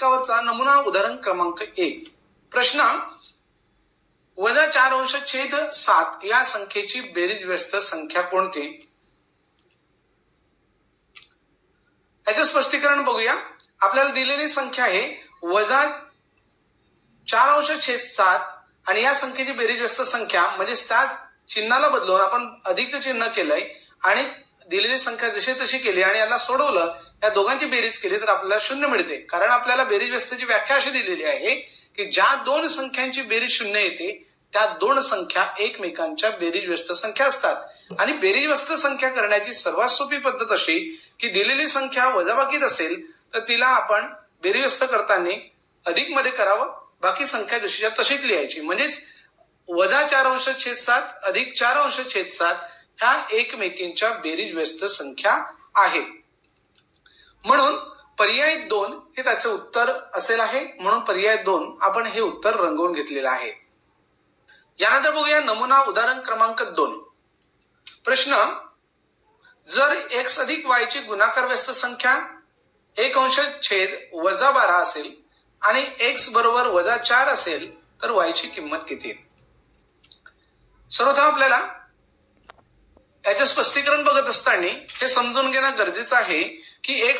घटकावरचा नमुना उदाहरण क्रमांक एक. प्रश्न वजा चार अंश छेद सात या संख्येची बेरीज व्यस्त संख्या कोणती? याचं स्पष्टीकरण बघूया. आपल्याला दिलेली संख्या आहे वजा चार अंश छेद सात आणि या संख्येची बेरीज व्यस्त संख्या म्हणजे त्या चिन्हाला बदलून आपण अधिकचं चिन्ह केलंय आणि दिलेली संख्या जशी तशी केली आणि यांना सोडवलं या दोघांची बेरीज केली तर आपल्याला शून्य मिळते. कारण आपल्याला बेरीज व्यस्तची व्याख्या अशी दिलेली आहे की ज्या दोन संख्यांची बेरीज शून्य येते त्या दोन संख्या एकमेकांच्या बेरीज व्यस्त संख्या असतात. आणि बेरीज व्यस्त संख्या करण्याची सर्वात सोपी पद्धत अशी की दिलेली संख्या वजाबाकीत असेल तर तिला आपण बेरीज व्यस्त करताना अधिकमध्ये करावं बाकी संख्या जशीच्या तशीच लिहायची. म्हणजेच वजा चार अंश छेद सात अधिक चार अंश छेद सात ह्या एकमेकींच्या बेरीज व्यस्त संख्या आहे. म्हणून पर्याय दोन हे त्याचं उत्तर असेल आहे. म्हणून पर्याय दोन आपण हे उत्तर रंगवून घेतलेलं आहे. यानंतर बघूया नमुना उदाहरण क्रमांक दोन. प्रश्न जर एक्स अधिक वायची गुणाकार व्यस्त संख्या एक अंश छेद वजा बारा असेल आणि एक्स बरोबर वजा चार असेल तर वायची किंमत किती? सर्वथा आपल्याला याचं स्पष्टीकरण बघत असताना हे समजून घेणं गरजेचं आहे की एक